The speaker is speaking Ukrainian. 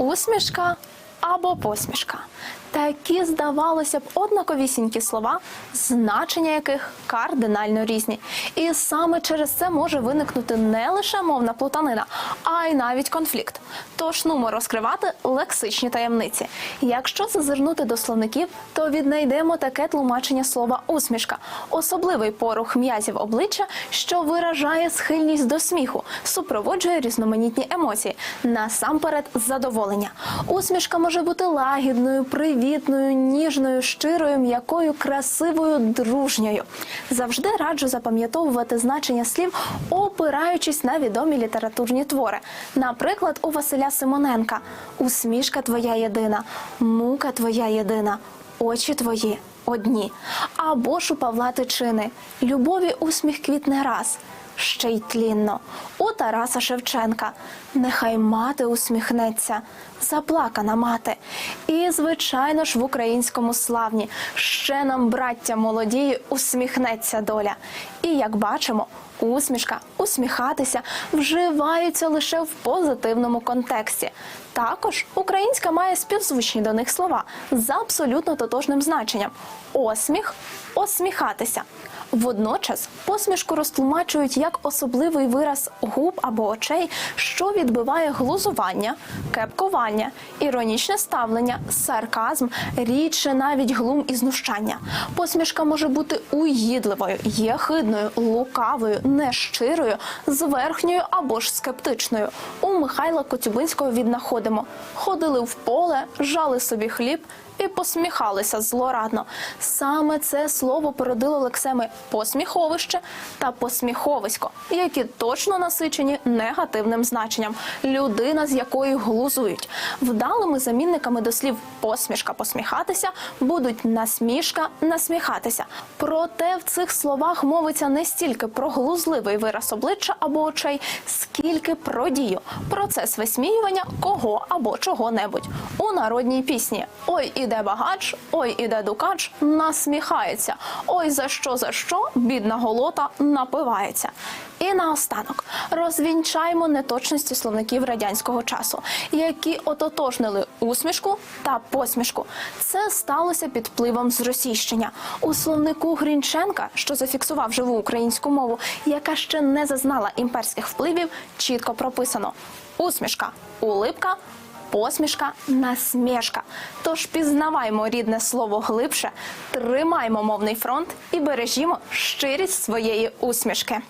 Усмішка або посмішка. Такі, здавалося б, однаковісінькі слова, значення яких кардинально різні. І саме через це може виникнути не лише мовна плутанина, а й навіть конфлікт. Тож нумо розкривати лексичні таємниці. Якщо зазирнути до словників, то віднайдемо таке тлумачення слова усмішка, особливий порух м'язів обличчя, що виражає схильність до сміху, супроводжує різноманітні емоції, насамперед задоволення. Усмішка може бути лагідною, привітною, ніжною, щирою, м'якою, красивою, дружньою. Завжди раджу запам'ятовувати значення слів, опираючись на відомі літературні твори. Наприклад, у Василя Симоненка усмішка твоя єдина, мука твоя єдина, очі твої одні. Або ж у Павла Тичини любові усміх квітне раз. Ще й тлінно. У Тараса Шевченка нехай мати усміхнеться, заплакана мати. І, звичайно ж, в українському славні ще нам, браття молодії, усміхнеться доля. І як бачимо, усмішка, усміхатися вживаються лише в позитивному контексті. Також українська має співзвучні до них слова з абсолютно тотожним значенням: осміх, осміхатися. Водночас посмішку розтлумачують як особливий вираз губ або очей, що відбиває глузування, кепкування, іронічне ставлення, сарказм, рідше навіть глум і знущання. Посмішка може бути уїдливою, єхидною, лукавою, нещирою, зверхньою або ж скептичною. У Михайла Коцюбинського віднаходимо: ходили в поле, жали собі хліб і посміхалися злорадно. Саме це слово породило лексеми посміховище та посміховисько, які точно насичені негативним значенням людина, з якої глузують. Вдалими замінниками до слів посмішка посміхатися будуть насмішка насміхатися. Проте в цих словах мовиться не стільки про глузливий вираз обличчя або очей, скільки про дію, процес висміювання кого або чого-небудь. У народній пісні Ой іде багач, ой іде дукач, насміхається. Ой, за що за що бідна голота напивається. І наостанок розвінчаємо неточності словників радянського часу, які ототожнили усмішку та посмішку. Це сталося під впливом зросійщення. У словнику Грінченка, що зафіксував живу українську мову, яка ще не зазнала імперських впливів, чітко прописано: усмішка, улипка. Посмішка, насмішка. Тож пізнаваймо рідне слово глибше, тримаймо мовний фронт і бережімо щирість своєї усмішки.